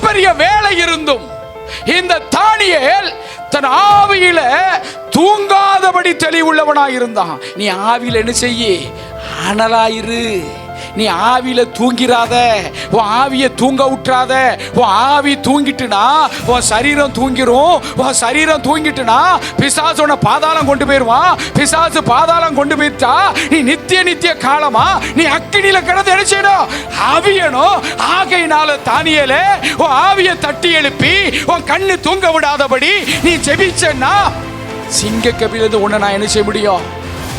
பெரிய வேலை இருந்தும் இந்த தானியேல் தன் ஆவியில தூங்காதபடி தெளிவுள்ளவனாய் இருந்தான் நீ ஆவியில் என்ன செய்ய? அனலாயிரு நீ ஆவியில தூங்கிறாத உன் ஆவியை தூங்க விட்டுறாத உன் ஆவி தூங்கிட்டுனா உன் சரீரம் தூங்கிரும். உன் சரீரம் தூங்கிட்டுனா பிசாசு உன்னை பாதாளம் கொண்டு போயிடுவான். பிசாசு பாதாளம் கொண்டு போயிட்டா நீ நித்திய நித்திய காலமா நீ அக்கினியில கிடந்து என்ன செய்யணும்? ஆகையினால தானியலே உன் ஆவியை தட்டி எழுப்பி உன் கண்ணு தூங்க விடாதபடி நீ ஜெபிச்சேன்னா சிங்க கபிலிருந்து உன்னை நான் என்ன செய்ய முடியும்?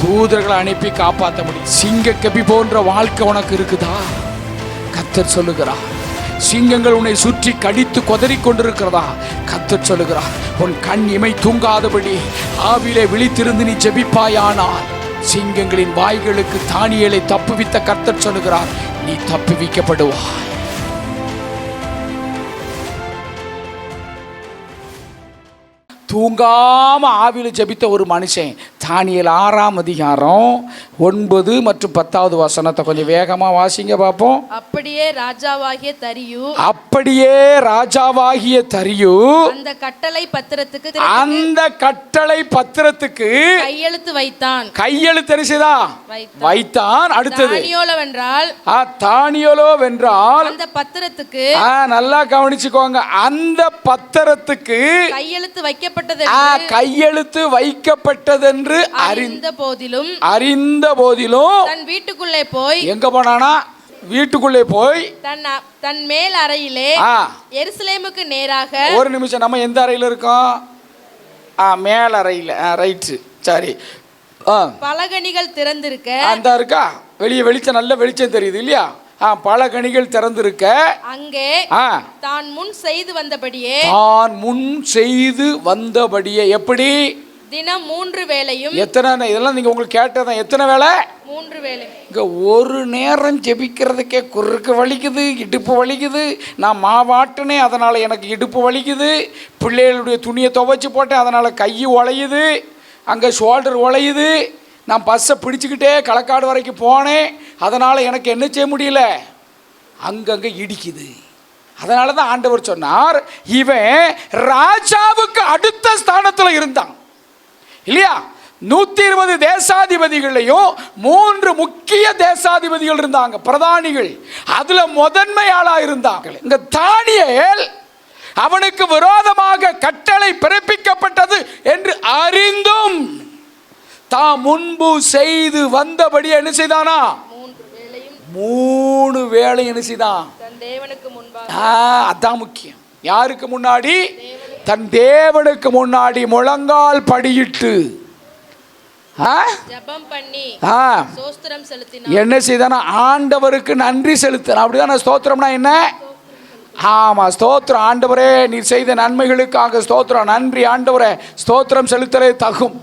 தூதர்களை அனுப்பி காப்பாற்ற முடியும் சிங்க கபி போன்ற வாழ்க்கை உனக்கு இருக்குதா? கத்தர் சொல்லுகிறார் சிங்கங்கள் உன்னை சுற்றி கடித்து கொதறி கொண்டிருக்கிறதா? கத்தர் சொல்லுகிறார் உன் கண் இமை தூங்காதபடி ஆவிலே விழித்திருந்து நீ ஜெபிப்பாயானால் சிங்கங்களின் வாய்களுக்கு தானியலை தப்புவித்த கர்த்தர் சொல்லுகிறார் நீ தப்புவிக்கப்படுவாய். தூங்காம ஆவியில ஜெபித்த ஒரு மனுஷன். தானியல் ஆறாம் அதிகாரம் ஒன்பது மற்றும் பத்தாவது வசனத்தை கொஞ்சம் வேகமா வாசிங்க பார்ப்போம். அப்படியே ராஜாவாகிய தரியு. அப்படியே ராஜாவாகிய தரியு. அந்த கட்டளை பத்திரத்துக்கு அந்த கட்டளை பத்திரத்துக்கு கையெழுத்து வைத்தான். கையெழுத்து தெரிசுதா வைத்தான். அடுத்தது. தானியோலவென்றால் ஆ, தானியலோ வென்றால் அந்த பத்திரத்துக்கு ஆ, நல்லா கவனிச்சுக்கோங்க. அந்த பத்திரத்துக்கு கையெழுத்து வைக்கப்பட்டது கையெழுத்து வைக்கப்பட்டதென்று அறி அறிந்த போதிலும் அறிந்த போதிலும் தன் வீட்டுக்குள்ளே போய் எங்க போனானா? வீட்டுக்குள்ளே போய் தன் தன் மேல் அறையிலே எருசலேமுக்கு நேராக ஒரு நிமிஷம் நம்ம எந்த அறையில் இருக்கோம்? ஆ மேல் அறையில். ரைட்டு சரி. பலகணிகள் திறந்திருக்க அந்த இருக்கா? வெளியே வெளிச்சம் நல்ல வெளிச்சம் தெரியுது இல்லையா? பல கனிகள் திறந்திருக்க. அங்கே தான் முன் செய்து வந்தபடியே தான் முன் செய்து வந்தபடியே. எப்படி? தினம் மூன்று வேளையும் எத்தனை இதெல்லாம் நீங்கள் உங்களுக்கு கேட்டதான் எத்தனை வேலை மூன்று வேளை. இங்கே ஒரு நேரம் ஜெபிக்கிறதுக்கே குறுக்கு வலிக்குது இடுப்பு வலிக்குது. நான் மாவாட்டினே அதனால் எனக்கு இடுப்பு வலிக்குது. பிள்ளைகளுடைய துணியை துவைச்சி போட்டேன் அதனால் கை உழையுது அங்கே ஷோல்டர் உழையுது நான் பஸ்ஸை பிடிச்சிக்கிட்டே களக்காடு வரைக்கும் போனேன். அதனால் எனக்கு என்ன செய்ய முடியல? அங்கங்கே இடிக்குது. அதனால தான் ஆண்டவர் சொன்னார் இவன் ராஜாவுக்கு அடுத்த ஸ்தானத்தில் இருந்தான். இல்லையா? நூற்றி இருபது தேசாதிபதிகளையும் மூன்று முக்கிய தேசாதிபதிகள் இருந்தாங்க பிரதானிகள். அதில் முதன்மையாளாக இருந்தாங்க இந்த தானியல் அவனுக்கு விரோதமாக கட்டளை பிறப்பிக்கப்பட்டது என்று அறிந்தும் தாம் முன்பு செய்து வந்தபடி என்ன செய்தானா? மூணு வேலை என்ன செய்தான்? தன் தேவனுக்கு முன்பாக ஆ, அதான் முக்கியம். யாருக்கு முன்னாடி? தன் தேவனுக்கு முன்னாடி முழங்கால் படியிட்டு. என்ன செய்தானா? ஆண்டவருக்கு நன்றி செலுத்தின அப்படிதானே ஸ்தோத்திரம்னா என்ன? ஆமா ஸ்தோத்திரம். ஆண்டவரே நீ செய்த நன்மைகளுக்காக ஸ்தோத்திரம். நன்றி ஆண்டவரே. ஸ்தோத்திரம் செலுத்தலே தகும்.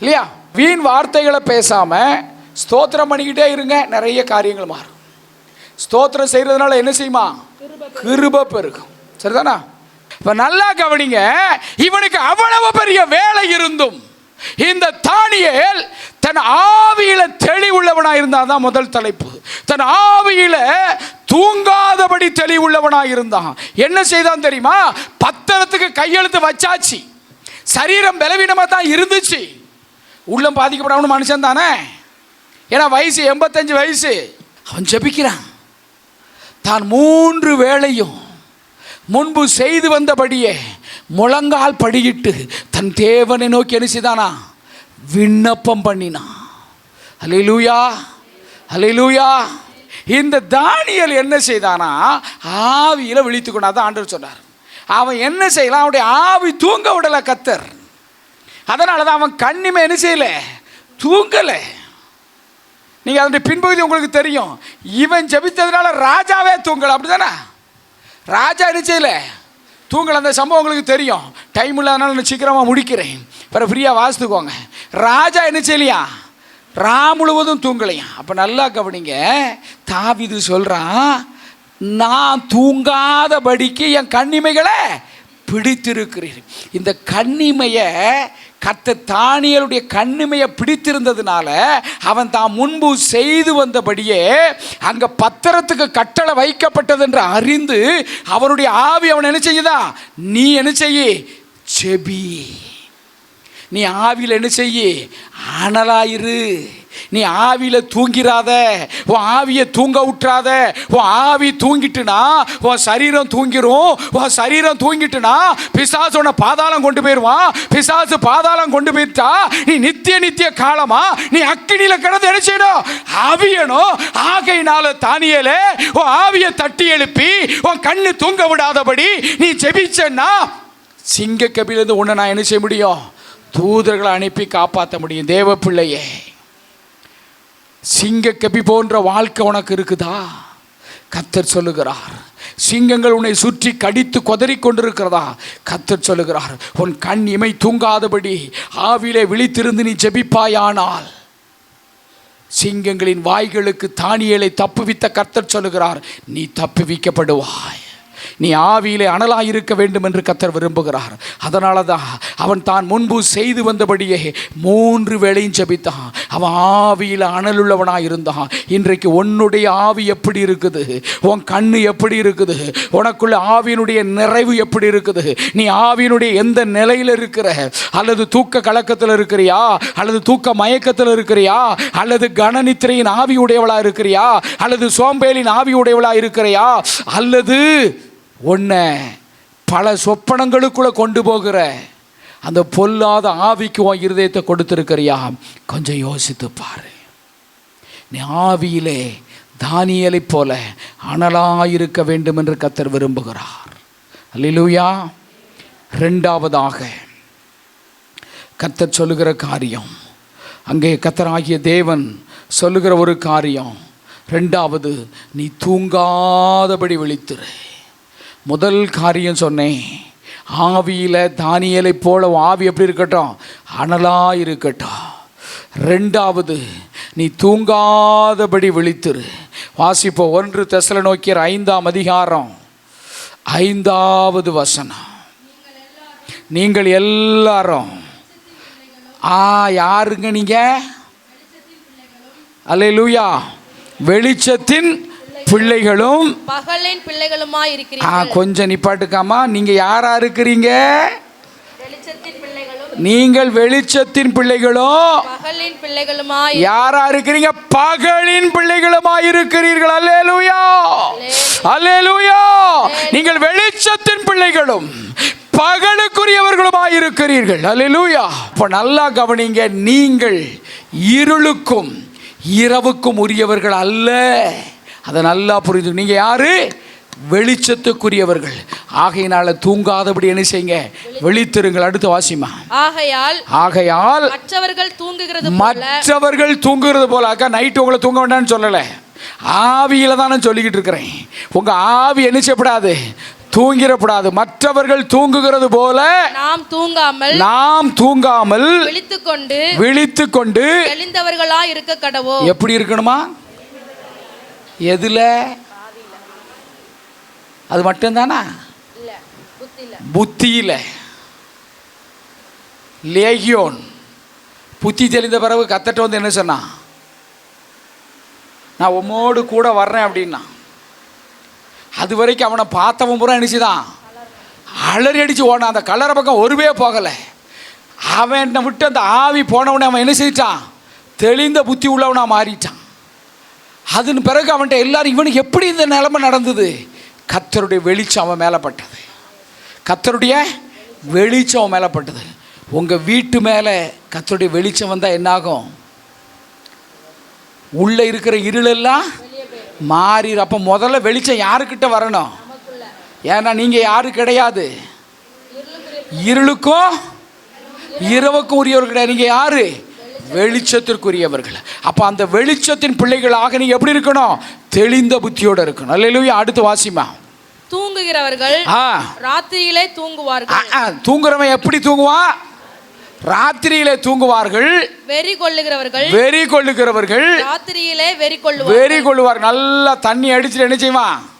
இல்லையா? வீண் வார்த்தைகளை பேசாமல் ஸ்தோத்திரம் பண்ணிக்கிட்டே இருங்க நிறைய காரியங்கள் மாறும். ஸ்தோத்திரம் செய்கிறதுனால என்ன செய்யுமா? கிருப பெருகும். சரிதானா? இப்போ நல்லா கவனிங்க இவனுக்கு அவ்வளவு பெரிய வேலை இருந்தும் இந்த தானியல் தன் ஆவியில தெளிவுள்ளவனாக இருந்தான் தான் முதல் தலைப்பு. தன் ஆவியில தூங்காதபடி தெளிவுள்ளவனாக இருந்தான். என்ன செய்தான் தெரியுமா? பத்திரத்துக்கு கையெழுத்து வச்சாச்சு. சரீரம் பலவீனமாக தான் இருந்துச்சு. உள்ளம் பாதிக்கப்படாமல் மனுஷன் தானே? ஏன்னா வயசு எண்பத்தஞ்சு வயசு. அவன் ஜெபிக்கிறான். தான் மூன்று வேளையும் முன்பு செய்து வந்தபடியே முழங்கால் படியிட்டு தன் தேவனை நோக்கி என்ன செய்தானா? விண்ணப்பம் பண்ணினான் அலையிலூயா அலையிலூயா இந்த தானியல் என்ன செய்தானா? ஆவியில் விழித்து கொண்டாதான் ஆண்டவர் சொன்னார் அவன் என்ன செய்யலாம்? அவனுடைய ஆவி தூங்க விடல கத்தர். அதனால தான் அவன் கண்ணிமை என்ன செய்யல? தூங்கலை. நீங்கள் அதனுடைய பின்பகுதி உங்களுக்கு தெரியும். இவன் ஜபித்ததுனால ராஜாவே தூங்கலை. அப்படி தானே ராஜா என்ன செய்யல? தூங்கலை. அந்த சம்பவம் உங்களுக்கு தெரியும். டைம் இல்லாதனால நான் சீக்கிரமாக முடிக்கிறேன். பிறகு ஃப்ரீயாக வாசித்துக்கோங்க. ராஜா என்ன செய்யலையா? ரா முழுவதும் தூங்கலையா? அப்போ நல்லா கவனிங்க. தாவிது சொல்கிறான் நான் தூங்காதபடிக்கு என் கண்ணிமைகளை பிடித்திருக்கிறீர் இந்த கண்ணிமையை கத்த தானியலுடைய கண்ணிமையை பிடித்திருந்ததுனால அவன் தான் முன்பு செய்து வந்தபடியே அங்கே பத்திரத்துக்கு கட்டளை வைக்கப்பட்டது என்று அறிந்து அவனுடைய ஆவி அவன் என்ன செய்யுதா? நீ என்ன செய்யி? செபி. நீ ஆவியில் என்ன செய்யி? அனலாயிரு நீ ஆவியில் தூங்கிறாத உன் ஆவியை தூங்க விட்டுறாத உன் ஆவி தூங்கிட்டுனா உன் சரீரம் தூங்கிரும். உன் சரீரம் தூங்கிட்டுனா பிசாசு உன்னை பாதாளம் கொண்டு போயிடுவான் பிசாசு பாதாளம் கொண்டு போயிட்டா நீ நித்திய நித்திய காலமா நீ அக்கினியில் கிடந்து என்ன செய்யணும்? ஆவியனும் ஆகையினால தானியலே உன் ஆவியை தட்டி எழுப்பி உன் கண்ணு தூங்க விடாதபடி நீ ஜெபிச்சன்னா சிங்க கபிலேருந்து உன்னை நான் என்ன செய்ய முடியும்? தூதர்களை அனுப்பி காப்பாற்ற முடியும் தேவ பிள்ளையே சிங்க கபி போன்ற வாழ்க்கை உனக்கு இருக்குதா? கத்தர் சொல்லுகிறார் சிங்கங்கள் உன்னை சுற்றி கடித்து கொதறி கொண்டிருக்கிறதா? கத்தர் சொல்லுகிறார் உன் கண் இமை தூங்காதபடி ஆவிலே விழித்திருந்து நீ ஜெபிப்பாயானால். சிங்கங்களின் வாய்களுக்கு தானியலை தப்புவித்த கர்த்தர் சொல்லுகிறார் நீ தப்புவிக்கப்படுவாய். நீ ஆவியிலே அனலாயிருக்க வேண்டும் என்று கத்தர் விரும்புகிறார். அதனால தான் அவன் தான் முன்பு செய்து வந்தபடியே மூன்று வேளையும் ஜபித்தான். அவன் ஆவியில் அனலுள்ளவனாக இருந்தான் இன்றைக்கு உன்னுடைய ஆவி எப்படி இருக்குது? உன் கண்ணு எப்படி இருக்குது? உனக்குள்ள ஆவியினுடைய நிறைவு எப்படி இருக்குது? நீ ஆவியினுடைய எந்த நிலையில் இருக்கிற? அல்லது தூக்க கலக்கத்தில் இருக்கிறியா? அல்லது தூக்க மயக்கத்தில் இருக்கிறியா? அல்லது கனநித்திரையின் ஆவியுடையவளா இருக்கிறியா? அல்லது சோம்பேலின் ஆவி உடையவளா இருக்கிறியா? அல்லது உன்னை பல சொப்பனங்களுக்குள்ளே கொண்டு போகிற அந்த பொல்லாத ஆவிக்கு உன் இருதயத்தை கொடுத்துருக்கிறியா? கொஞ்சம் யோசித்து பாரு. நீ ஆவியிலே தானியலைப் போல அனலாயிருக்க வேண்டும் என்று கத்தர் விரும்புகிறார். அல்லேலூயா. ரெண்டாவதாக கத்தர் சொல்லுகிற காரியம் அங்கே கத்தராகிய தேவன் சொல்லுகிற ஒரு காரியம். ரெண்டாவது நீ தூங்காதபடி விழித்திரு. முதல் காரியம் சொன்னேன். ஆவியில் தானியலை போல ஆவி எப்படி இருக்கட்டும்? அனலாக இருக்கட்டும். ரெண்டாவது நீ தூங்காதபடி விழித்திரு. வாசிப்போ ஒன்று தெசல நோக்கியர் ஐந்தாம் அதிகாரம் ஐந்தாவது வசனம். நீங்கள் எல்லாரும் ஆ யாருங்க நீங்க? அல்லேலூயா. வெளிச்சத்தின் பிள்ளைகளும் பகலின் பிள்ளைகளுமாய் ஆ இருக்கிறீர்கள் கொஞ்சம் நிப்பாட்டுக்காமா நீங்க யாரா இருக்கிறீங்க? வெளிச்சத்தின் பிள்ளைகளும். நீங்கள் வெளிச்சத்தின் பிள்ளைகளும் பகலின் பிள்ளைகளுமாய். யாரா இருக்கிறீங்க? பகலின் பிள்ளைகளுமாய் இருக்கிறீர்கள். அல்லேலூயா. அல்லேலூயா. நீங்கள் வெளிச்சத்தின் பிள்ளைகளும் பகலுக்குரியவர்களுமாய் இருக்கிறீர்கள். அல்லேலூயா. இப்போ நல்லா கவனிங்க. நீங்கள் இருளுக்கும் இரவுக்கும் உரியவர்கள் அல்ல. அதை நல்லா புரிஞ்சு நீங்க யாரு? வெளிச்சத்துக்குரியவர்கள். ஆகையினால தூங்காதபடி என்ன செய்யுங்க? விழித்திருங்கள். அடுத்து வாசிமா. ஆகையால் ஆகையால் மற்றவர்கள் தூங்குகிறது மற்றவர்கள் தூங்குறது போல. அக்கா நைட்டு உங்களை தூங்க வேண்டாம்னு சொல்லலை. ஆவியில தான் நான் சொல்லிக்கிட்டு இருக்கிறேன். உங்க ஆவி என்ன செய்யப்படாது தூங்கிடப்படாது. மற்றவர்கள் தூங்குகிறது போல நாம் தூங்காமல் நாம் தூங்காமல் விழித்துக்கொண்டு விழித்து கொண்டு தெளிந்தவர்களாய் இருக்க கடவோ எப்படி இருக்கணுமா? எதுல? அது மட்டும்தானா? புத்தியில. லேகியோன். புத்தி தெளிந்த பிறகு கத்தட்ட வந்து என்ன சொன்னான் நான் உம்மோடு கூட வர்றேன் அப்படின்னா. அது வரைக்கும் அவனை பார்த்தவன் பூரா நினச்சிதான் அலறி அடிச்சு ஓடான் அந்த கலரை பக்கம் ஒருவே போகலை. அவன் என்னை விட்டு அந்த ஆவி போனவனே அவன் என்ன செஞ்சிட்டான் தெளிந்த புத்தி உள்ளவனா மாறிட்டான். அதன் பிறகு அவன்கிட்ட எல்லாரும் இவனுக்கு எப்படி இந்த நிலைமை நடந்தது? கத்தருடைய வெளிச்சம் அவன் மேலப்பட்டது கத்தருடைய வெளிச்சம் அவன் மேலப்பட்டது உங்கள் வீட்டு மேலே கத்தருடைய வெளிச்சம் வந்தால் என்னாகும்? உள்ளே இருக்கிற இருளெல்லாம் மாறிடும் அப்போ முதல்ல வெளிச்சம் யாருக்கிட்ட வரணும்? ஏன்னா நீங்கள் யாரு கிடையாது. இருளுக்கும் இரவுக்கும் உரியவர் கிடையாது. நீங்கள் யாரு? வெளிச்சத்திற்குரியவர்கள். அப்போ அந்த வெளிச்சத்தின் பிள்ளைகளாக நீங்க எப்படி இருக்கணும்? தெளிந்த புத்தியோட இருக்கணும். அல்லையா அடுத்து வாசிமா. தூங்குகிறவர்கள் ராத்திரியிலே தூங்குவார்கள். தூங்குறவன் எப்படி தூங்குவான் ராத்திரியிலே தூங்குவார்கள். வெறி கொள்ளுகிறவர்கள். வெறி கொள்ளுகிறவர்கள். ராத்திரியிலே வெறி கொள்ளுவார்கள். வெறி கொள்ளுவார். நல்லா தண்ணி அடிச்சுட்டு என்ன செய்வான்?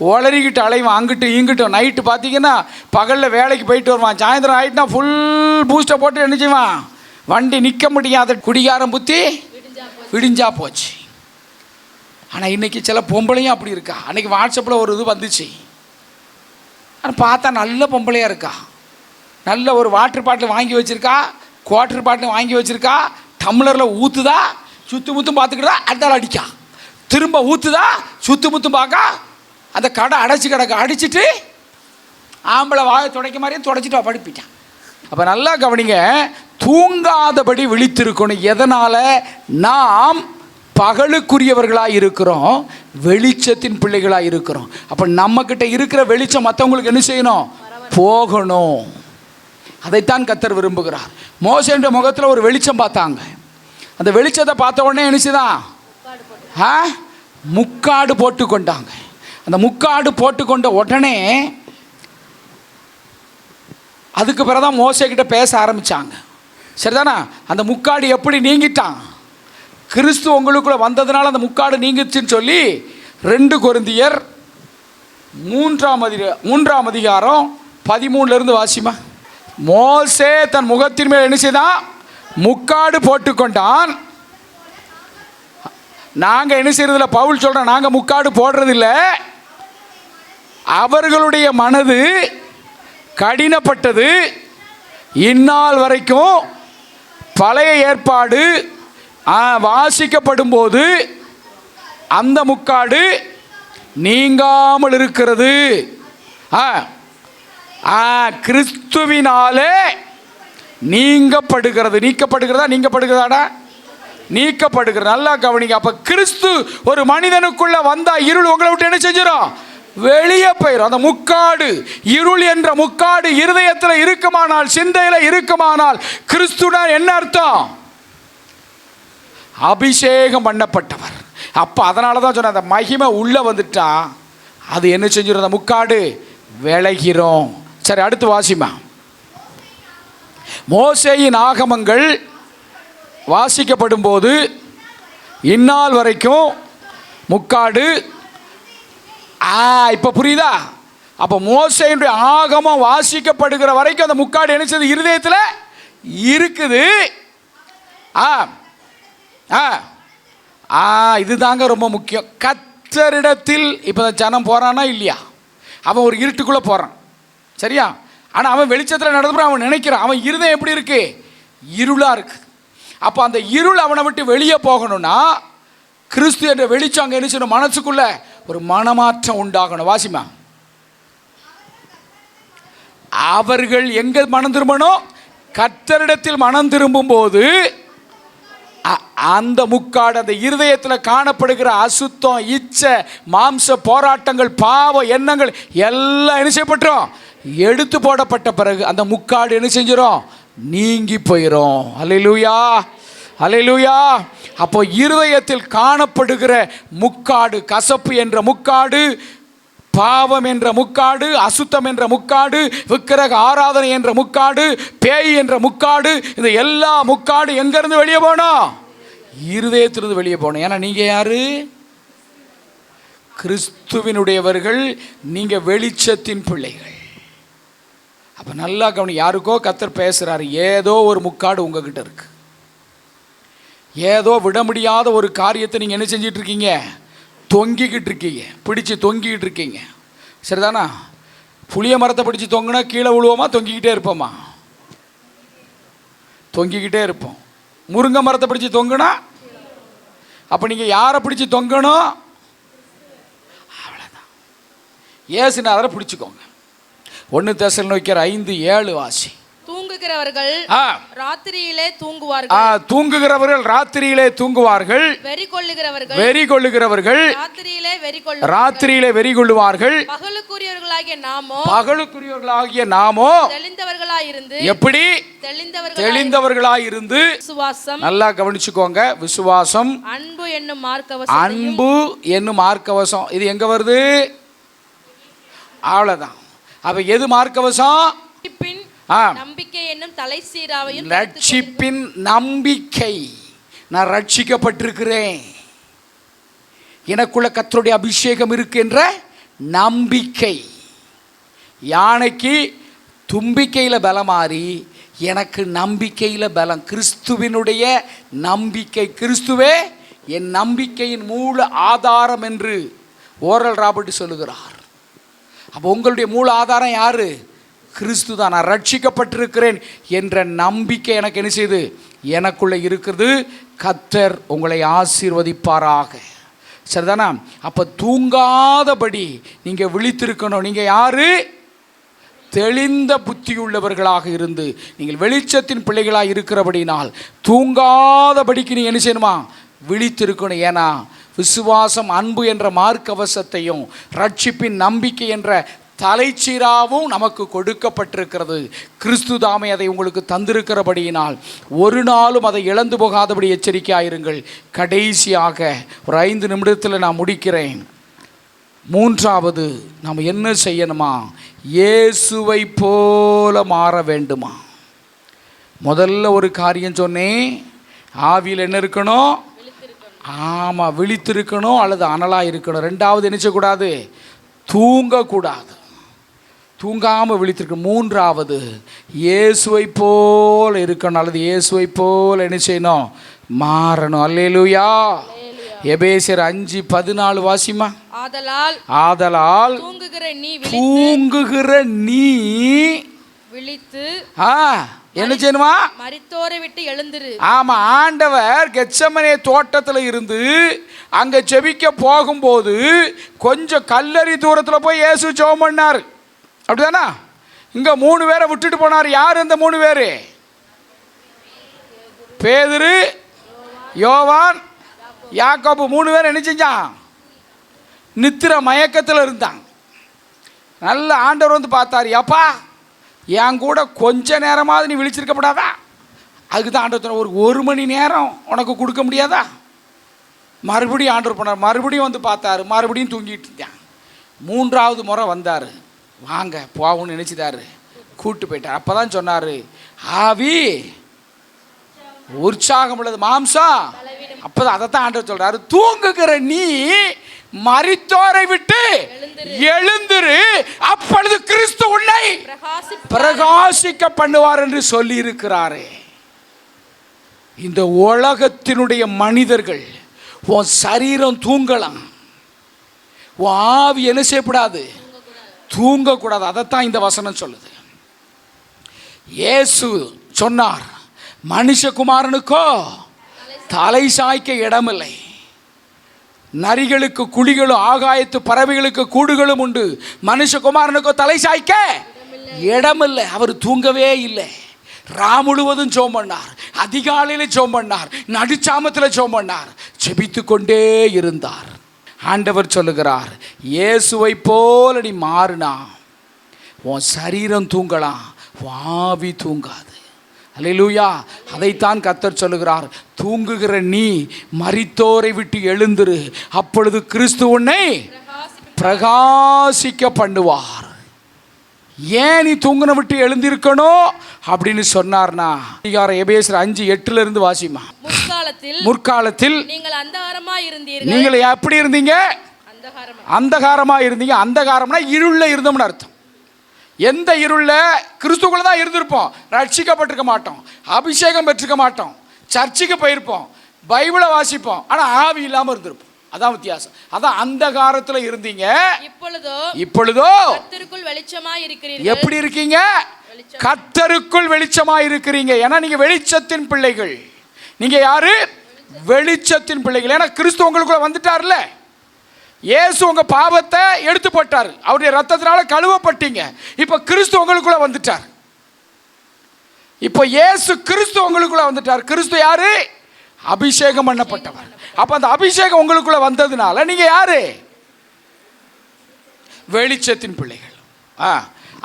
ஒளறிக்கிட்டு அலைவான். அங்கிட்டு இங்கிட்டும். நைட்டு பார்த்தீங்கன்னா பகலில் வேலைக்கு போயிட்டு வருவான். சாயந்தரம் ஆகிட்டுனா ஃபுல் பூஸ்டை போட்டு என்ன செய்வான்? வண்டி நிற்க முடியாத குடிகாரம் புத்தி விடிஞ்சா போச்சு. ஆனால் இன்னைக்கு சில பொம்பளையும் அப்படி இருக்கா? அன்றைக்கி வாட்ஸ்அப்பில் ஒரு இது வந்துச்சு. ஆனால் பார்த்தா நல்ல பொம்பளையாக இருக்கா? நல்ல ஒரு வாட்டர் பாட்டில் வாங்கி வச்சுருக்கா? குவாட்டர் பாட்டில் வாங்கி வச்சுருக்கா? டம்ளரில் ஊற்றுதா சுத்து முத்தும் பார்த்துக்கிட்டா அடுத்தால அடிக்கா. திரும்ப ஊற்றுதா சுத்து முத்தும் பார்க்க? அந்த கடை அடைச்சி கிடக்க. அடிச்சிட்டு ஆம்பளை வாய துடைக்க மாதிரியே துடைச்சிட்டு அவ படுப்பிட்டான் அப்போ நல்லா கவனிங்க தூங்காதபடி விழித்திருக்கணும். எதனால்? நாம் பகலுக்குரியவர்களாக இருக்கிறோம் வெளிச்சத்தின் பிள்ளைகளாக இருக்கிறோம். அப்போ நம்மக்கிட்ட இருக்கிற வெளிச்சம் மற்றவங்களுக்கு என்ன செய்யணும்? போகணும். அதைத்தான் கத்தர் விரும்புகிறார். மோசன்ற முகத்தில் ஒரு வெளிச்சம் பார்த்தாங்க. அந்த வெளிச்சத்தை பார்த்த உடனே என்னச்சுதான் ஆ? முக்காடு போட்டு கொண்டாங்க. அந்த முக்காடு போட்டுக்கொண்ட உடனே அதுக்கு பிறகு தான் கிட்ட பேச ஆரம்பித்தாங்க சரிதானா? அந்த முக்காடு எப்படி நீங்கிட்டான்? கிறிஸ்து உங்களுக்குள்ளே வந்ததுனால அந்த முக்காடு நீங்கிச்சுன்னு சொல்லி ரெண்டு குருந்தியர் மூன்றாம் அதிக மூன்றாம் அதிகாரம் பதிமூணுலேருந்து வாசிமா. மோசே தன் முகத்தின் மேல் என்ன செய்தான்? முக்காடு போட்டுக்கொண்டான். நாங்கள் என்ன செய்யறதில்ல பவுல் சொல்கிறோம் நாங்கள் முக்காடு போடுறதில்ல. அவர்களுடைய மனது கடினப்பட்டது. இந்நாள் வரைக்கும் பழைய ஏற்பாடு வாசிக்கப்படும் போது அந்த முக்காடு நீங்காமல் இருக்கிறது. ஆ ஆ கிறிஸ்துவினாலே நீங்கப்படுகிறது. நீக்கப்படுகிறதா? நீங்கப்படுகிறதாடா? நீக்கப்படுகிறது. நல்லா கவனிங்க. அப்ப கிறிஸ்து ஒரு மனிதனுக்குள்ள வந்தா இருள் உங்களை விட்டு என்ன செஞ்சிடும் வெளியே போயிடும் அந்த முக்காடு இருள் என்ற முக்காடு இருதயத்தில் இருக்குமானால் சிந்தையில் இருக்குமானால் கிறிஸ்துனா என்ன அர்த்தம்? அபிஷேகம் பண்ணப்பட்டவர். அப்போ அதனால தான் சொன்ன அந்த மகிமை உள்ளே வந்துட்டா அது என்ன செஞ்சிடும் அந்த முக்காடு விளைகிறோம் சரி அடுத்து வாசிமா. மோசையின் ஆகமங்கள் வாசிக்கப்படும் போது இந்நாள் வரைக்கும் முக்காடு ஆ இப்போ புரியுதா? அப்போ மோசையினுடைய ஆகமம் வாசிக்கப்படுகிற வரைக்கும் அந்த முக்காடு என்ன இருதயத்தில் இருக்குது. ஆ ஆ ஆ இதுதாங்க ரொம்ப முக்கியம். கத்தரிடத்தில் இப்போ ஜனம் போகிறானா இல்லையா? அவன் ஒரு இருட்டுக்குள்ளே போகிறான் சரியா? ஆனால் அவன் வெளிச்சத்தில் நடந்து அவன் நினைக்கிறான். அவன் இருதயம் எப்படி இருக்கு? இருளாக இருக்கு. அப்போ அந்த இருள் அவனை விட்டு வெளியே போகணும்னா கிறிஸ்து என்ற வெளிச்சம் அங்கே என்ன செய்யணும்? ஒரு மனமாற்றம் உண்டாகணும். வாசிமா அவர்கள் எங்க மனம் திரும்பணும் கத்தரிடத்தில் மனம் திரும்பும் போது அ- அந்த முக்காடு அந்த இருதயத்தில் காணப்படுகிற அசுத்தம் இச்சை மாம்ச போராட்டங்கள் பாவ எண்ணங்கள் எல்லாம் என்ன செய்யப்பட்டுரும்? எடுத்து போடப்பட்ட பிறகு அந்த முக்காடு என்ன செஞ்சிடும் நீங்கி போயிடும் அலையிலூயா அலையிலூயா அப்போ இருதயத்தில் காணப்படுகிற முக்காடு கசப்பு என்ற முக்காடு பாவம் என்ற முக்காடு அசுத்தம் என்ற முக்காடு விக்கிரக ஆராதனை என்ற முக்காடு பேய் என்ற முக்காடு இந்த எல்லா முக்காடு எங்கேருந்து வெளியே போகணும் இருதயத்திலிருந்து வெளியே போகணும். ஏன்னா நீங்கள் யாரு? கிறிஸ்துவினுடையவர்கள் நீங்கள் வெளிச்சத்தின் பிள்ளைகள். அப்போ நல்லா கவனி யாருக்கோ கத்தர் பேசுகிறாரு ஏதோ ஒரு முக்காடு உங்ககிட்ட இருக்குது ஏதோ விட முடியாத ஒரு காரியத்தை நீங்கள் என்ன செஞ்சிட்ருக்கீங்க? தொங்கிக்கிட்டு இருக்கீங்க. பிடிச்சு தொங்கிக்கிட்டு இருக்கீங்க. சரிதானா? புளிய மரத்தை பிடிச்சு தொங்கினா கீழே விழுவோமா? தொங்கிக்கிட்டே இருப்போமா? தொங்கிக்கிட்டே இருப்போம். முருங்கை மரத்தை பிடிச்சு தொங்குனா? அப்போ நீங்கள் யாரை பிடிச்சி தொங்கணும்? அவ்வளோதான் ஏசுநாதரை பிடிச்சிக்கோங்க. ஒன்று தேசல் நோக்கிற ஐந்து ஏழு வாசி. தூங்குகிறவர்கள் ராத்திரியிலே தூங்குவார்கள். தூங்குகிறவர்கள் ராத்திரியிலே தூங்குவார்கள். வெறி கொள்ளுகிறவர்கள் வெறி கொள்ளுகிறவர்கள் ராத்திரியிலே வெறி கொள்ளு ராத்திரியிலே வெறி கொள்ளுவார்கள் பகலுக்குரியவர்களாகிய நாமோ பகலுக்குரியவர்களாகிய நாமோ தெளிந்தவர்களாயிருந்து எப்படி? தெளிந்தவர்கள் தெளிந்தவர்களாய் இருந்து சுவாசம் நல்லா கவனிச்சுக்கோங்க விசுவாசம். அன்பு என்னும் மார்க்கவசத்தையும் அன்பு என்னும் மார்க்கவசம். இது எங்க வருது? அவ்வளவுதான். அப்ப எது மார்க்கவசம்? ஆ நம்பிக்கை என்னும் தலை சீராவையும் ரட்சிப்பின் நம்பிக்கை. நான் ரட்சிக்கப்பட்டிருக்கிறேன். எனக்குள்ள கத்தருடைய அபிஷேகம் இருக்கு என்ற நம்பிக்கை. யானைக்கு தும்பிக்கையில் பலம் மாறி எனக்கு நம்பிக்கையில் பலம். கிறிஸ்துவினுடைய நம்பிக்கை. கிறிஸ்துவே என் நம்பிக்கையின் மூல ஆதாரம் என்று ஓரல் ராபர்ட் சொல்லுகிறார். அப்போ உங்களுடைய மூல ஆதாரம் யாரு? கிறிஸ்து தான் நான் ரட்சிக்கப்பட்டிருக்கிறேன் என்ற நம்பிக்கை எனக்கு என்ன செய்யுது எனக்குள்ளே இருக்கிறது கத்தர் உங்களை ஆசீர்வதிப்பாராக. சரிதானா? அப்போ தூங்காதபடி நீங்கள் விழித்திருக்கணும். நீங்கள் யார்? தெளிந்த புத்தியுள்ளவர்களாக இருந்து நீங்கள் வெளிச்சத்தின் பிள்ளைகளாக இருக்கிறபடினால் தூங்காதபடிக்கு நீங்கள் என்ன செய்யணுமா? விழித்திருக்கணும். ஏன்னா விசுவாசம் அன்பு என்ற மார்க்கவசத்தையும் ரட்சிப்பின் நம்பிக்கை என்ற தலைச்சீராவும் நமக்கு கொடுக்கப்பட்டிருக்கிறது. கிறிஸ்து தாமே அதை உங்களுக்கு தந்திருக்கிறபடியினால் ஒரு நாளும் அதை இழந்து போகாதபடி எச்சரிக்கையாயிருங்கள். கடைசியாக ஒரு ஐந்து நிமிடத்தில் நான் முடிக்கிறேன். மூன்றாவது நாம் என்ன செய்யணுமா? இயேசுவை போல மாற வேண்டுமா? முதல்ல ஒரு காரியம் சொன்னேன். ஆவியில் என்ன இருக்கணும்? ஆமாம் விழித்திருக்கணும் அல்லது அனலாக இருக்கணும் ரெண்டாவது நினச்சக்கூடாது தூங்கக்கூடாது. தூங்காமல் விழித்திருக்கணும் மூன்றாவது இயேசுவை போல இருக்கணும். அல்லது இயேசுவை போல என்ன செய்யணும்? மாறணும். அல்லேலூயா. எபேசியர் அஞ்சு பதினாலு வாசிமா ஆதலால் ஆதலால் தூங்குகிற நீ தூங்குகிற நீ விழித்து ஆ என்ன செய்யணுமா? மரித்தோரை விட்டு எழுந்திரு. ஆமா ஆண்டவர் கெச்சமனே தோட்டத்தில் இருந்து அங்க ஜெபிக்க போகும்போது கொஞ்சம் கல்லறி தூரத்துல போய் இயேசு ஜெபம் பண்ணார். அப்படிதானா? இங்கே மூணு பேரை விட்டுட்டு போனார். யார் இந்த மூணு பேர்? பேதுரு யோவான் யாக்கோப்பு மூணு பேர் என்ன செஞ்சான் நித்திர மயக்கத்தில் இருந்தான் நல்ல ஆண்டவர் வந்து பார்த்தார். எப்பா என் கூட கொஞ்ச நேரமாவது நீ விழிச்சிருக்கப்படாதா? அதுக்கு தான் ஆண்டவர் ஒரு ஒரு மணி நேரம் உனக்கு கொடுக்க முடியாதா? மறுபடியும் ஆண்டவர் பண்ணார் மறுபடியும் வந்து பார்த்தாரு. மறுபடியும் தூங்கிட்டு இருந்தான் மூன்றாவது முறை வந்தார். வாங்க போகணும்னு நினச்சிட்டாரு. கூப்பிட்டு போயிட்டார். அப்போ தான் சொன்னார் ஆவி உற்சாகம் உள்ளது மாம்சம் அப்பதான் அதைத்தான் ஆண்டவர் சொல்கிறாரு தூங்குகிற நீ மறித்தோரை விட்டு எழுந்திரு. அப்பொழுது கிறிஸ்து உன்னை பிரகாசிக்க பண்ணுவார் என்று சொல்லி இருக்கிறாரே இந்த உலகத்தினுடைய மனிதர்கள் உன் சரீரம் தூங்கலாம். உன் ஆவி என்ன செய்யப்படாது? தூங்கக்கூடாது. அதைத்தான் இந்த வசனம் சொல்லுது. இயேசு சொன்னார் மனுஷகுமாரனுக்கோ தலை சாய்க்க இடமில்லை. நரிகளுக்கு குழிகளும் ஆகாயத்து பறவைகளுக்கு கூடுகளும் உண்டு. மனுஷகுமாரனுக்கோ தலை சாய்க்க இடமில்லை. அவர் தூங்கவே இல்லை. ரா முழுவதும் ஜோம் பண்ணார். அதிகாலையில் ஜோம் பண்ணார். நடுச்சாமத்தில் ஜோம் பண்ணார். செபித்து கொண்டே இருந்தார். ஆண்டவர் சொல்லுகிறார் இயேசுவை போல நீ மாறினா உன் சரீரம் தூங்கலாம் வாவி தூங்காது. அலையிலூயா அதைத்தான் கத்தர் சொல்லுகிறார் தூங்குகிற நீ மறித்தோரை விட்டு எழுந்துரு அப்பொழுது கிறிஸ்து உன்னை பிரகாசிக்க பண்ணுவார். ஏன் நீ தூங்கின விட்டு எழுந்திருக்கணும்? அப்படின்னு சொன்னார்னா அதிகாரம் எபேசர் அஞ்சு எட்டுல இருந்து வாசிமா முற்காலத்தில் முற்காலத்தில் நீங்கள் அந்தகாரமா இருந்தீர்கள். நீங்கள் எப்படி இருந்தீங்க? அந்தகாரமா. இருந்தீங்க. அந்தகாரம்னா இருளில் இருந்தோம்னு அர்த்தம். எந்த இருளில்? கிறிஸ்துக்குள்ள தான் இருந்திருப்போம். ரட்சிக்கப்பட்டிருக்க மாட்டோம். அபிஷேகம் பெற்றிருக்க மாட்டோம். சர்ச்சுக்கு போயிருப்போம். பைபிளை வாசிப்போம். ஆனால் ஆவி இல்லாமல் இருந்திருப்போம். அதான் வித்தியாசம். அதான் அந்தகாரத்தில் இருந்தீங்க. இப்பொழுதோ இப்பொழுதோ கர்த்தருக்குள் வெளிச்சமா இருக்கிறீர்கள். எப்படி இருக்கீங்க? கத்தருக்குள் வெளிச்சமா இருக்கிறீங்க. ஏன்னா நீங்க வெளிச்சத்தின் பிள்ளைகள். நீங்க யாரு? வெளிச்சத்தின் பிள்ளைகள். ஏன்னா கிறிஸ்து உங்களுக்குள்ள வந்துட்டார்ல. இயேசு உங்க பாவத்தை எடுத்து போட்டார். அவருடைய ரத்தத்தினால கழுவப்பட்டீங்க. இப்போ கிறிஸ்து உங்களுக்குள்ள வந்துட்டார். இப்போ இயேசு கிறிஸ்து உங்களுக்குள்ள வந்துட்டார். கிறிஸ்து யாரு? அபிஷேகம் பண்ணப்பட்டவர். அப்ப அந்த அபிஷேகம் உங்களுக்குள்ள வந்ததுனால நீங்க யாரு? வெளிச்சத்தின் பிள்ளைகள். ஆ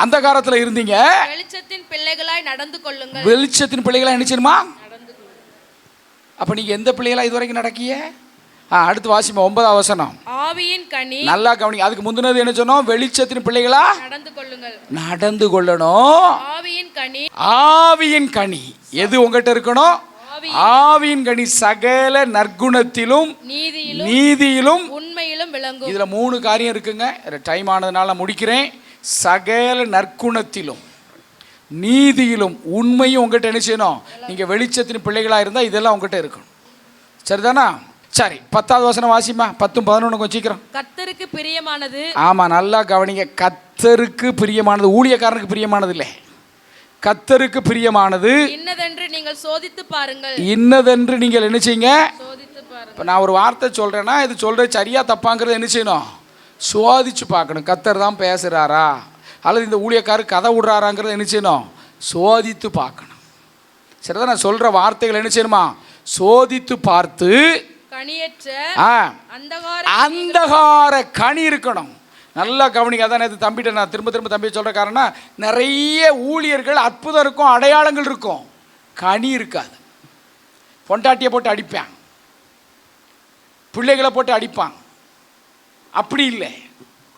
அந்த காலத்தில் இருந்தீங்க. வெளிச்சத்தின் பிள்ளைகளாய் நடந்து கொள்ளுங்கள். வெளிச்சத்தின் பிள்ளைகளா நினைச்சிருமா? அப்போ நீங்கள் எந்த பிள்ளைகளா இது வரைக்கும் நடக்கிய? ஆ அடுத்து வாசிமா ஒன்பதாம் வசனம். ஆவியின் கனி நல்லா கவனிங்க. அதுக்கு முந்தினது என்ன சொன்னோம்? வெளிச்சத்தின் பிள்ளைகளா? நடந்து கொள்ளுங்கள். நடந்து கொள்ளணும். ஆவியின் கனி ஆவியின் கனி. எது உங்ககிட்ட இருக்கணும்? ஆவி ஆவியின் கனி சகல நற்குணத்திலும் நீதியிலும் நீதியிலும். உண்மையிலும் விளங்கும். இதுல மூணு காரியம் இருக்குங்க. டைம் ஆனதுனால முடிக்கிறேன். சகல நற்குணத்திலும். நீதியிலும் உண்மையும் உங்ககிட்ட என்ன செய்யணும்? நீங்க வெளிச்சத்தின் பிள்ளைகளா இருந்தா இதெல்லாம் உங்ககிட்ட இருக்கணும். சரிதானா? சரி பத்தாவது வசனம் வாசிமா பத்தும் பதினொன்று கொஞ்சம் சீக்கிரம். கர்த்தருக்கு பிரியமானது. ஆமா நல்லா கவனிங்க. கத்தருக்கு பிரியமானது ஊழியக்காரனுக்கு பிரியமானது இல்லை கத்தருக்கு பிரியமானது. இன்னதென்று நீங்கள் சோதித்து பாருங்கள். இன்னதென்று நீங்கள் என்ன செய்யுங்க? இப்போ நான் ஒரு வார்த்தை சொல்கிறேன்னா இது சொல்கிறது சரியா தப்பாங்கிறத என்ன செய்யணும்? சோதிச்சு பார்க்கணும். கத்தர் தான் பேசுகிறாரா அல்லது இந்த ஊழியக்காரர் கதை விடுறாராங்கிறத என்ன செய்யணும்? சோதித்து பார்க்கணும். சரிதான் நான் சொல்கிற வார்த்தைகள் என்ன செய்யணுமா? சோதித்து பார்த்து கனியற்ற அந்தகார அந்தகார கனி இருக்கணும். நல்லா கவனிங்க. அதான் நேற்று தம்பிட்ட நான் திரும்ப திரும்ப தம்பி சொல்கிற காரணம் நிறைய ஊழியர்கள் அற்புதம் இருக்கும் அடையாளங்கள் இருக்கும். கனி இருக்காது. பொண்டாட்டியை போட்டு அடிப்பான் பிள்ளைகளை போட்டு அடிப்பான் அப்படி இல்லை.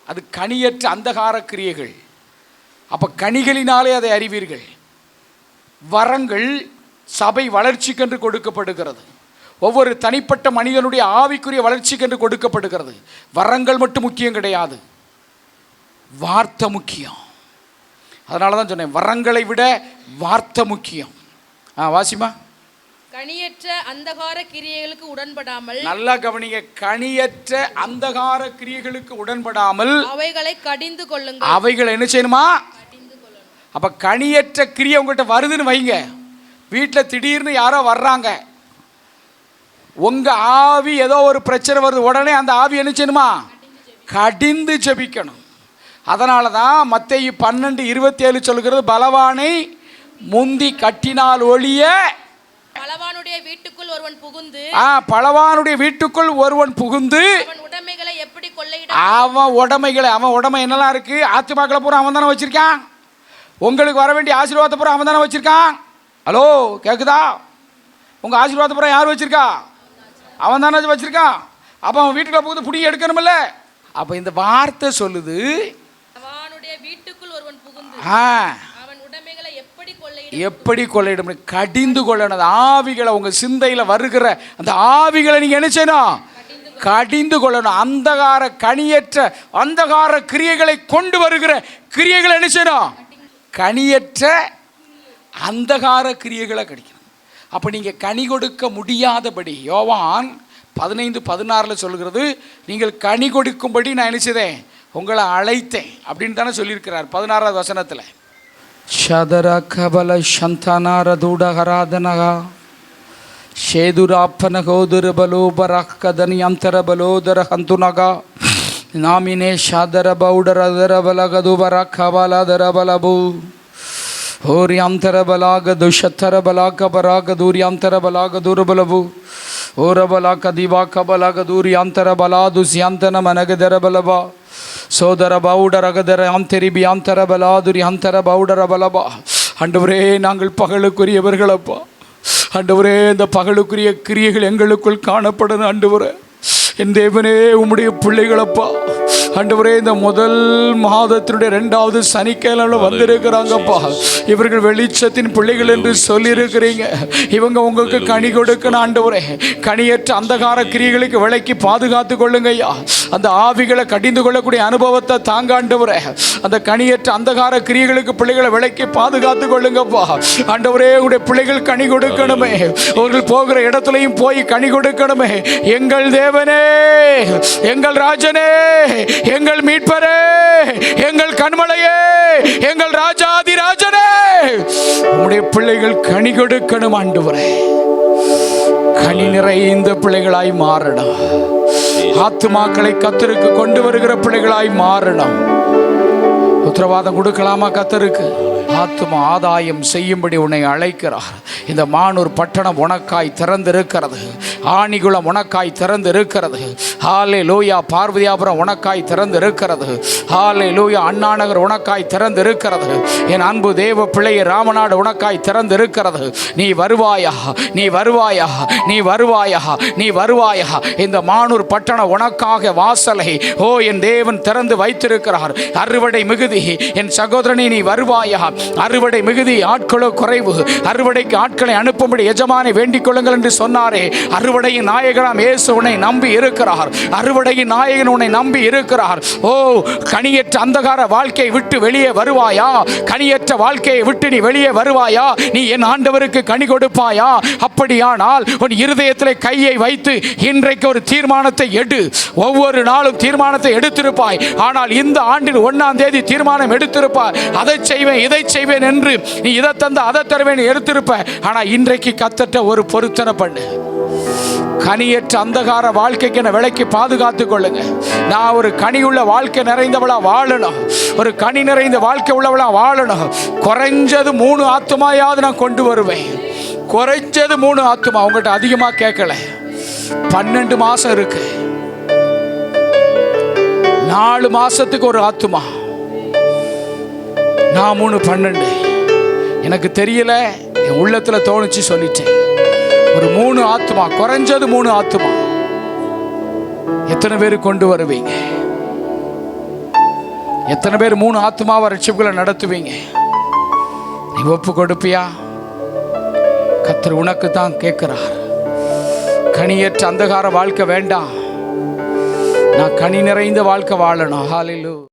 அது கனியற்ற அந்தகார கிரியைகள். அப்போ கனிகளினாலே அதை அறிவீர்கள். வரங்கள் சபை வளர்ச்சிக்கென்று கொடுக்கப்படுகிறது. ஒவ்வொரு தனிப்பட்ட மனிதனுடைய ஆவிக்குரிய வளர்ச்சிக்கென்று கொடுக்கப்படுகிறது. வரங்கள் மட்டும் முக்கியம் கிடையாது. வார்த்தை முக்கியம். அதனால தான் சொன்னேன் வரங்களை விட வார்த்தை முக்கியம். ஆ வாசிமா? கனியற்ற அந்தகார கிரியைகளுக்கு உடன்படாமல் நல்லா கவனிங்க கனியற்ற அந்தகார கிரியைகளுக்கு உடன்படாமல் அவைகளை கடிந்து கொள்ளுங்கள். அவைகள் என்ன செய்யணுமா? அப்ப கனியற்ற கிரியை உங்ககிட்ட வருதுன்னு வைங்க. வீட்டில் திடீர்னு யாரோ வர்றாங்க. உங்க ஆவி ஏதோ ஒரு பிரச்சனை வருது. உடனே அந்த ஆவி என்ன செய்யணுமா? கடிந்து ஜெபிக்கணும். அதனால தான் மத்தேயு பன்னெண்டு இருபத்தி ஏழு சொல்கிறது பலவானை முந்தி கட்டினால் ஒழிய பலவானுடைய வீட்டுக்குள் ஒருவன் புகுந்து ஆ பலவானுடைய வீட்டுக்குள் ஒருவன் புகுந்து அவன் உடைமைகளை எப்படி கொள்ளையிட அவன் உடைமைகளை அவன் உடைமை என்னெல்லாம் இருக்கு? ஆத்துமாக்களை பூரா அவன் தானே வச்சிருக்கான்? உங்களுக்கு வர வேண்டிய ஆசீர்வாதத்தை பூரா அவன் தானே வச்சிருக்கான்? ஹலோ கேக்குதா? உங்க ஆசீர்வாதத்தை பூரா யார் வச்சிருக்கா? அவன் தானே வச்சிருக்கான். அப்போ அவன் வீட்டுக்குள்ள புகுந்து புடி எடுக்கணுமில்ல? அப்போ இந்த வார்த்தை சொல்லுது. ஆ. எப்படி கொள்ளையிட எப்படி கொள்ளையிடும் கடிந்து கொள்ளணும் அந்த ஆவிகளை உங்க சிந்தையில் வருகிற அந்த ஆவிகளை நீங்க என்ன செய்யணும்? கடிந்து கொள்ளணும். அந்தகார கனியற்ற அந்தகார கிரியைகளை கொண்டு வருகிற கிரியைகளை என்ன செய்யணும்? கனியற்ற அந்தகார கிரியைகளை கிடைக்கணும். அப்போ நீங்கள் கனி கொடுக்க முடியாதபடி யோவான் பதினைந்து பதினாறில் சொல்கிறது நீங்கள் கனி கொடுக்கும்படி நான் நினச்சதேன் உங்களை அழைத்தேன். அப்படின்னு தானே சொல்லியிருக்கிறார் பதினாறாவது வசனத்தில். சதர கபல சந்தனாரதூடகராதனகா சேதுராப்பனகோதுரபலோபரகதனியந்தரபலோதர ஹந்துனகா ಗೋದುರ ಬಲೋ ಬರಕ್ಕದನಿ ಅಂತರ ಬಲೋದರ ಹಂತುನಗ ನಾಮಿನೇ ಶಾದರ ಬೌಡರ ದರ ಬಲಗದು ಬರ ಕಬಲದರ ಬಲಬು ಹೋರಿ ಅಂತರ ಬಲಾಗದು ಶತ್ತರ ಬಲಾಕ ಬರಾಗ ದೂರಿ ಅಂತರ ಬಲಾಗ ದೂರ ಬಲಬು ಓರ ಬಲಾಕ ದಿವಾಕ ಬಲಾಗ ದೂರಿ ಅಂತರ ಬಲಾದು ಸ್ಯಾಂತನ ಮನಗದರ ಬಲಬ சோதர பவுடர் அகதர ஆந்தரிபி ஆந்தர பலாதுரி அந்தர பவுடர பலபா ஆண்டவரே நாங்கள் பகலுக்குரியவர்களப்பா ஆண்டவரே இந்த பகலுக்குரிய கிரியைகள் எங்களுக்குள் காணப்படணும் ஆண்டவரே என் தேவனே உம்முடைய பிள்ளைகளப்பா. அன்றுவரே இந்த முதல் மாதத்தினுடைய ரெண்டாவது சனிக்கிழமை வந்திருக்கிறாங்கப்பா. இவர்கள் வெளிச்சத்தின் பிள்ளைகள் என்று சொல்லியிருக்கிறீங்க. இவங்க உங்களுக்கு கனி கொடுக்கணும் ஆண்டவரே. கனியற்ற அந்தகார கிரியைகளுக்கு விலைக்கு பாதுகாத்து கொள்ளுங்க ஐயா அந்த ஆவிகளை கடிந்து கொள்ளக்கூடிய அனுபவத்தை தாங்க ஆண்டவரே. அந்த கனியற்ற அந்தகார கிரியைகளுக்கு பிள்ளைகளை விலைக்கு பாதுகாத்து கொள்ளுங்கப்பா. ஆண்டவரே உடைய பிள்ளைகள் கனி கொடுக்கணுமே. அவர்கள் போகிற இடத்துலையும் போய் கனி கொடுக்கணுமே. எங்கள் தேவனே எங்கள் ராஜனே எங்கள் மீட்பரே எங்கள் கண்மலையே எங்கள் ராஜாதி ராஜனே. உம்முடைய பிள்ளைகள் கனி கொடுக்கணும் ஆண்டவரே. கனி நிறைந்த பிள்ளைகளாய் மாறணும். ஆத்துமாக்களை கத்தருக்கு கொண்டு வருகிற பிள்ளைகளாய் மாறணும். உத்தரவாதம் கொடுக்கலாமா கத்தருக்கு? ஆத்தும ஆதாயம் செய்யும்படி உன்னை அழைக்கிறார். இந்த மானூர் பட்டணம் உனக்காய் திறந்திருக்கிறது. ஆணிகுளம் உனக்காய் திறந்து இருக்கிறது ஹாலே லூயா பார்வதியாபுரம் உனக்காய் திறந்து இருக்கிறது ஹாலே லூயா அண்ணாநகர் உனக்காய் திறந்து இருக்கிறது என் அன்பு தேவ பிள்ளையை ராமநாடு உனக்காய் திறந்து இருக்கிறது நீ வருவாயா? நீ வருவாயா? நீ வருவாயா? நீ வருவாயா? இந்த மானூர் பட்டணம் உனக்காக வாசலை ஓ என் தேவன் திறந்து வைத்திருக்கிறார். அறுவடை மிகுதி என் சகோதரனை நீ வருவாயா? அறுவடை மிகுதி ஆட்களோ குறைவு. அறுவடைக்கு ஆட்களை அனுப்பும்படி எஜமானை வேண்டிக் கொள்ளுங்கள் என்று சொன்னாரே. அறுவடையின் நாயகனாம் இயேசு உன்னை நம்பி இருக்கிறார். அறுவடையின் நாயகன் உன்னை நம்பி இருக்கிறார். ஓ கனியற்ற அந்தகார வாழ்க்கையை விட்டு வெளியே வருவாயா? கனியற்ற வாழ்க்கையை விட்டு நீ வெளியே வருவாயா? நீ என் ஆண்டவருக்கு கனி கொடுப்பாயா? அப்படியானால் உன் இருதயத்தில் கையை வைத்து இன்றைக்கு ஒரு தீர்மானத்தை எடு. ஒவ்வொரு நாளும் தீர்மானத்தை எடுத்திருப்பாய். ஆனால் இந்த ஆண்டின் ஒன்னாம் தேதி தீர்மானம் எடுத்திருப்பாய். அதை செய்வேன் இதை செய்வேன் என்று நீ இதை தந்து அதை தருவேன் எடுத்திருப்ப. ஆனால் இன்றைக்கு கத்தட்ட ஒரு பொருத்தனை பண்ணு. கனியற்ற அந்தகார வாழ்க்கைக்கு என்னை விலைக்கு பாதுகாத்து கொள்ளுங்க. நான் ஒரு கனியுள்ள வாழ்க்கை நிறைந்தவளா வாழணும். ஒரு கனி நிறைந்த வாழ்க்கை உள்ளவளா வாழணும். குறைஞ்சது மூணு ஆத்துமாயாவது நான் கொண்டு வருவேன். குறைஞ்சது மூணு ஆத்துமா உங்கள்கிட்ட அதிகமாக கேட்கல. பன்னெண்டு மாசம் இருக்கு. நாலு மாசத்துக்கு ஒரு ஆத்துமா. நான் மூணு பன்னெண்டு. எனக்கு தெரியல என் உள்ளத்துல தோணுச்சு சொல்லிட்டேன். ஒரு மூணு ஆத்துமா குறைஞ்சது மூணு ஆத்துமா. எத்தனை பேர் கொண்டு வருவீங்க? எத்தனை பேர் மூணு ஆத்துமாவை ரட்சிப்புகளை நடத்துவீங்க? நீ ஒப்பு கொடுப்பியா? கத்தர் உனக்கு தான் கேட்கிறார். கனியற்ற அந்தகார வாழ்க்கை வேண்டாம். நான் கனி நிறைந்த வாழ்க்கை வாழணும். ஹாலிலு